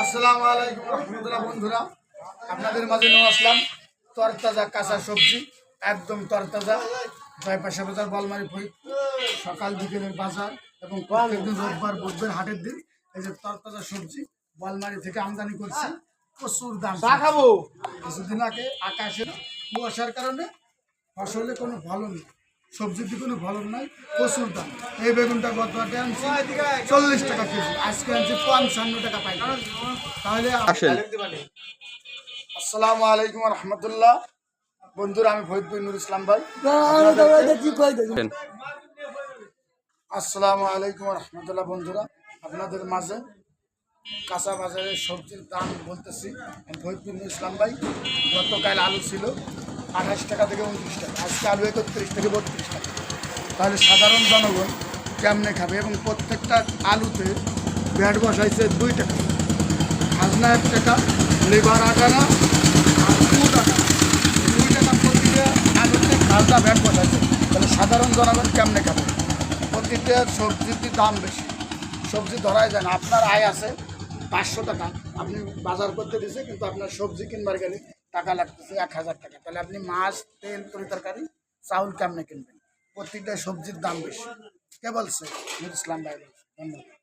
আসসালামু আলাইকুম রহমতুল্লাহ বন্ধুরা। আপনাদের মাঝে নিয়ে আসলাম তরতাজা কাঁচা সবজি একদম তরতাজা। জয়পাশা বাজার বলমারি ফই সকাল বিকেলের বাজার এবং প্রত্যেকদিন রোববার বুধবার হাটের দিন এই যে তরতাজা সবজি বলমারি থেকে আমদানি করছি। প্রচুর দাম খাব। কিছুদিন আগে আকাশের কুয়াশার কারণে ফসলে কোনো ফলন নেই। সবজিতে কোনো ফলন নাই প্রচুর দাম। এই বেগুনটা গত আনছি চল্লিশ টাকা কেজি। আজকে আনছি পঞ্চান্ন টাকা পাই তাহলে আসসালামু আলাইকুম রহমতুল্লাহ। বন্ধুরা আমি ফরিদপুর নুর ইসলাম ভাই। আসসালামু আলাইকুম রহমতুল্লাহ বন্ধুরা। আপনাদের মাঝে কাঁচা বাজারে সবজির দাম বলতেছি। আমি ফরিদপুর নুর ইসলাম ভাই গতকাল আলু ছিল। আঠাশ টাকা থেকে উনত্রিশ টাকা। আজকে আলু একত্রিশ থেকে বত্রিশ টাকা। তাহলে সাধারণ জনগণ কেমনে খাবে? এবং প্রত্যেকটা আলুতে ব্যাট বসাইছে দুই টাকা। খাজনা এক টাকা লেবার আটানা আর দু টাকা দুই টাকা প্রতিটা আলুতে খাজনা ব্যাট বসাইছে। তাহলে সাধারণ জনগণ কেমনে খাবে? প্রতিটা সবজির দাম বেশি? সবজি ধরাই যায় না। আপনার আয় আছে পাঁচশো টাকা। আপনি বাজার করতে দিছে, কিন্তু আপনার সবজি কিনবার গেলে টাকা লাগতেছে, এক হাজার টাকা। তাহলে আপনি মাছ, তেল, তরি তরকারি, চাউল কেমনে কিনবেন? প্রতিটা সবজির দাম বেশি। কে বলছে? ইসলাম ভাই ধন্যবাদ।